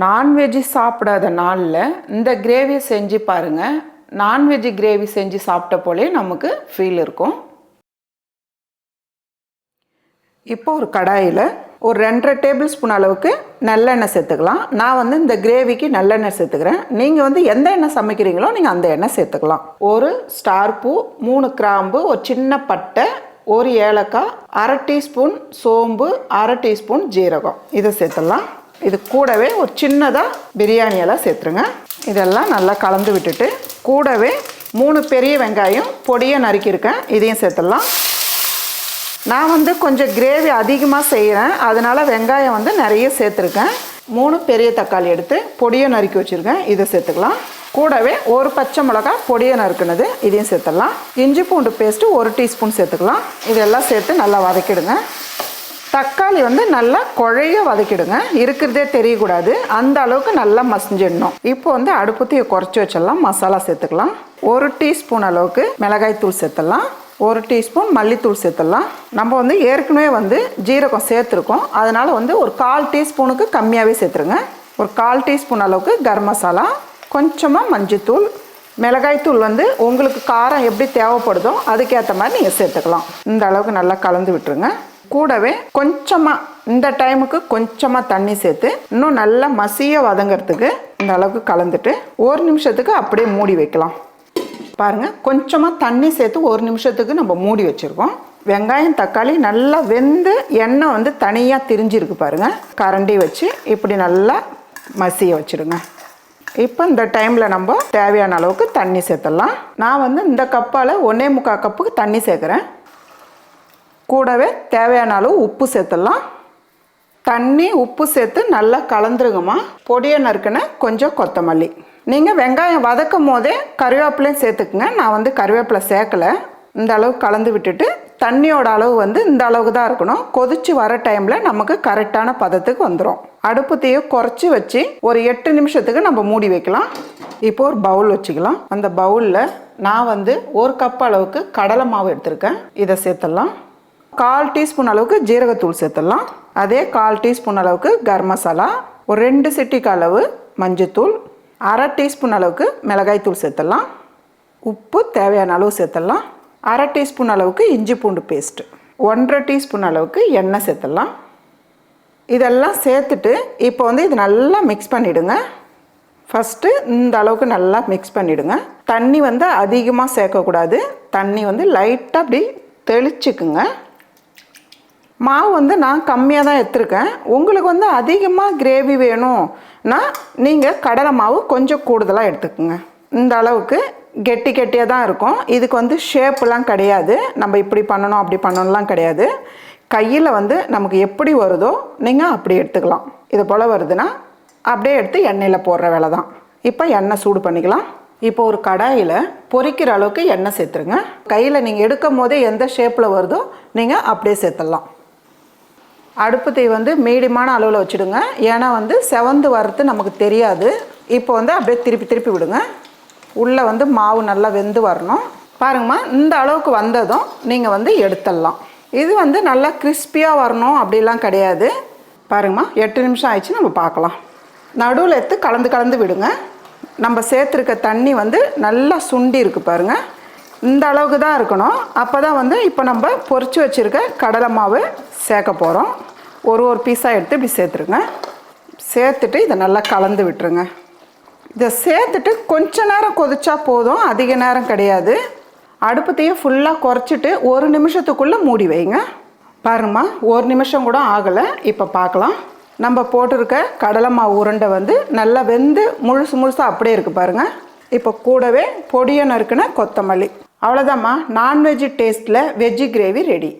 Non veg சாப்பிடாத நாளில் இந்த கிரேவியை செஞ்சு பாருங்கள் நான்வெஜ்ஜு கிரேவி செஞ்சு சாப்பிட்ட போலே நமக்கு ஃபீல் இருக்கும். இப்போ ஒரு கடாயில் ஒரு ரெண்டரை டேபிள் ஸ்பூன் அளவுக்கு நல்லெண்ணெய் சேர்த்துக்கலாம். நான் வந்து இந்த கிரேவிக்கு நல்லெண்ணெய் சேர்த்துக்கிறேன். நீங்கள் வந்து எந்த எண்ணெய் சமைக்கிறீங்களோ நீங்கள் அந்த எண்ணெய் சேர்த்துக்கலாம். ஒரு ஸ்டார் பூ மூணு கிராம்பு ஒரு சின்ன பட்டை ஒரு ஏலக்காய் அரை டீஸ்பூன் சோம்பு அரை டீஸ்பூன் ஜீரகம். இதை சேர்த்துடலாம். இது கூடவே ஒரு சின்னதாக பிரியாணி எல்லாம் சேர்த்துருங்க. இதெல்லாம் நல்லா கலந்து விட்டுட்டு கூடவே மூணு பெரிய வெங்காயம் பொடியை நறுக்கியிருக்கேன். இதையும் சேர்த்துடலாம். நான் வந்து கொஞ்சம் கிரேவி அதிகமாக செய்கிறேன் அதனால் வெங்காயம் வந்து நிறைய சேர்த்துருக்கேன். மூணு பெரிய தக்காளி எடுத்து பொடியை நறுக்கி வச்சுருக்கேன். இதை சேர்த்துக்கலாம். கூடவே ஒரு பச்சை மிளகா பொடியை நறுக்குனது இதையும் சேர்த்துடலாம். இஞ்சி பூண்டு பேஸ்ட்டு ஒரு டீஸ்பூன் சேர்த்துக்கலாம். இதெல்லாம் சேர்த்து நல்லா வதக்கிடுங்க. தக்காளி வந்து நல்லா குழைய வதக்கிடுங்க. இருக்கிறதே தெரியக்கூடாது. அந்த அளவுக்கு நல்லா மசிஞ்சிடணும். இப்போ வந்து அடுப்புத்தையை குறைச்சி வச்சிடலாம். மசாலா சேர்த்துக்கலாம். ஒரு டீஸ்பூன் அளவுக்கு மிளகாய் தூள் சேர்த்துடலாம். ஒரு டீஸ்பூன் மல்லித்தூள் சேர்த்துடலாம். நம்ம வந்து ஏற்கனவே வந்து ஜீரகம் சேர்த்துருக்கோம். அதனால் வந்து ஒரு கால் டீஸ்பூனுக்கு கம்மியாகவே சேர்த்துருங்க. ஒரு கால் டீஸ்பூன் அளவுக்கு கரம் மசாலா கொஞ்சமாக மஞ்சத்தூள் மிளகாய்த்தூள் வந்து உங்களுக்கு காரம் எப்படி தேவைப்படுதோ அதுக்கேற்ற மாதிரி நீங்கள் சேர்த்துக்கலாம். இந்த அளவுக்கு நல்லா கலந்து விட்டுருங்க. கூடவே கொஞ்சமாக இந்த டைமுக்கு கொஞ்சமாக தண்ணி சேர்த்து இன்னும் நல்லா மசிய வதங்கிறதுக்கு இந்த அளவுக்கு கலந்துட்டு ஒரு நிமிஷத்துக்கு அப்படியே மூடி வைக்கலாம். பாருங்கள் கொஞ்சமாக தண்ணி சேர்த்து ஒரு நிமிஷத்துக்கு நம்ம மூடி வச்சுருக்கோம். வெங்காயம் தக்காளி நல்லா வெந்து எண்ணெய் வந்து தனியாக திரிஞ்சிருக்கு பாருங்கள் கரண்டி வச்சு இப்படி நல்லா மசிய வச்சுடுங்க இப்போ இந்த டைமில் நம்ம தேவையான அளவுக்கு தண்ணி சேர்த்துடலாம். நான் வந்து இந்த கப்பால் ஒன்றே முக்கால் கப்புக்கு தண்ணி சேர்க்குறேன். கூடவே தேவையான அளவு உப்பு சேர்த்துடலாம். தண்ணி உப்பு சேர்த்து நல்லா கலந்துருங்கம்மா. பொடியை நறுக்கின கொஞ்சம் கொத்தமல்லி. நீங்கள் வெங்காயம் வதக்கும் போதே கருவேப்பிலையும் சேர்த்துக்குங்க. நான் வந்து கருவேப்பிலை சேர்க்கலை. இந்த அளவு கலந்து விட்டுட்டு தண்ணியோட அளவு வந்து இந்த அளவுக்கு தான் இருக்கணும். கொதிச்சு வர டைமில் நமக்கு கரெக்டான பதத்துக்கு வந்துடும் அடுப்பு தீயை குறைச்சி வச்சு ஒரு எட்டு நிமிஷத்துக்கு நம்ம மூடி வைக்கலாம். இப்போ ஒரு பவுல் வச்சுக்கலாம். அந்த பவுலில் நான் வந்து ஒரு கப் அளவுக்கு கடலை மாவு எடுத்திருக்கேன். இதை சேர்த்துடலாம். கால் டீஸ்பூன் அளவுக்கு ஜீரகத்தூள் சேர்த்துடலாம். அதே கால் டீஸ்பூன் அளவுக்கு கரம் மசாலா ஒரு ரெண்டு சிட்டிக்கு அளவு மஞ்சத்தூள் அரை டீஸ்பூன் அளவுக்கு மிளகாய்த்தூள் சேர்த்துடலாம். உப்பு தேவையான அளவு சேர்த்துடலாம். அரை டீஸ்பூன் அளவுக்கு இஞ்சி பூண்டு பேஸ்ட்டு ஒன்றரை டீஸ்பூன் அளவுக்கு எண்ணெய் சேர்த்துடலாம். இதெல்லாம் சேர்த்துட்டு இப்போ வந்து இது நல்லா மிக்ஸ் பண்ணிவிடுங்க ஃபஸ்ட்டு இந்த அளவுக்கு நல்லா மிக்ஸ் பண்ணிவிடுங்க தண்ணி வந்து அதிகமாக சேர்க்கக்கூடாது. தண்ணி வந்து லைட்டாக அப்படி தெளிச்சுக்குங்க. மாவு வந்து நான் கம்மியாக தான் எடுத்திருக்கேன். உங்களுக்கு வந்து அதிகமாக கிரேவி வேணும்னா நீங்கள் கடலை மாவு கொஞ்சம் கூடுதலாக எடுத்துக்கோங்க. இந்த அளவுக்கு கெட்டி கெட்டியாக தான் இருக்கும். இதுக்கு வந்து ஷேப்லாம் கிடையாது. நம்ம இப்படி பண்ணணும் அப்படி பண்ணணும்லாம் கிடையாது. கையில் வந்து நமக்கு எப்படி வருதோ நீங்கள் அப்படி எடுத்துக்கலாம். இது போல் வருதுன்னா அப்படியே எடுத்து எண்ணெயில் போடுற வேலை தான். இப்போ எண்ணெய் சூடு பண்ணிக்கலாம். இப்போ ஒரு கடாயில் பொரிக்கிற அளவுக்கு எண்ணெய் சேர்த்துருங்க. கையில் நீங்கள் எடுக்கும் போதே எந்த ஷேப்பில் வருதோ நீங்கள் அப்படியே சேர்த்துடலாம். அடுப்பு தீ வந்து மீடியமான அளவில் வச்சுடுங்க. ஏன்னா வந்து செவந்து வர்றது நமக்கு தெரியாது. இப்போ வந்து அப்படியே திருப்பி திருப்பி விடுங்க. உள்ளே வந்து மாவு நல்லா வெந்து வரணும். பாருங்கம்மா இந்த அளவுக்கு வந்ததும் நீங்கள் வந்து எடுத்துடலாம். இது வந்து நல்லா கிறிஸ்பியாக வரணும் அப்படிலாம் கிடையாது. பாருங்கம்மா எட்டு நிமிஷம் ஆயிடுச்சு நம்ம பார்க்கலாம். நடுவில் எடுத்து கலந்து கலந்து விடுங்க. நம்ம சேர்த்துருக்க தண்ணி வந்து நல்லா சுண்டி இருக்கு பாருங்கள் இந்த அளவுக்கு தான் இருக்கணும். அப்போ தான் வந்து இப்போ நம்ம பொறிச்சு வச்சுருக்க கடலை மாவு சேர்க்க போகிறோம் ஒரு ஒரு பீஸாக எடுத்து இப்படி சேர்த்துருங்க. சேர்த்துட்டு இதை நல்லா கலந்து விட்டுருங்க. இதை சேர்த்துட்டு கொஞ்ச நேரம் கொதிச்சா போதும். அதிக நேரம் கிடையாது. அடுப்பத்தையும் ஃபுல்லாக குறைச்சிட்டு ஒரு நிமிஷத்துக்குள்ளே மூடி வைங்க. பாருங்கம்மா ஒரு நிமிஷம் கூட ஆகலை. இப்போ பார்க்கலாம். நம்ம போட்டிருக்க கடலை மாவு உருண்டை வந்து நல்லா வெந்து முழுசு முழுசாக அப்படியே இருக்குது பாருங்கள் இப்போ கூடவே பொடியை நறுக்குன கொத்தமல்லி. அவ்வளோதாம்மா நான்வெஜ் டேஸ்ட்டில் வெஜ்ஜு கிரேவி ரெடி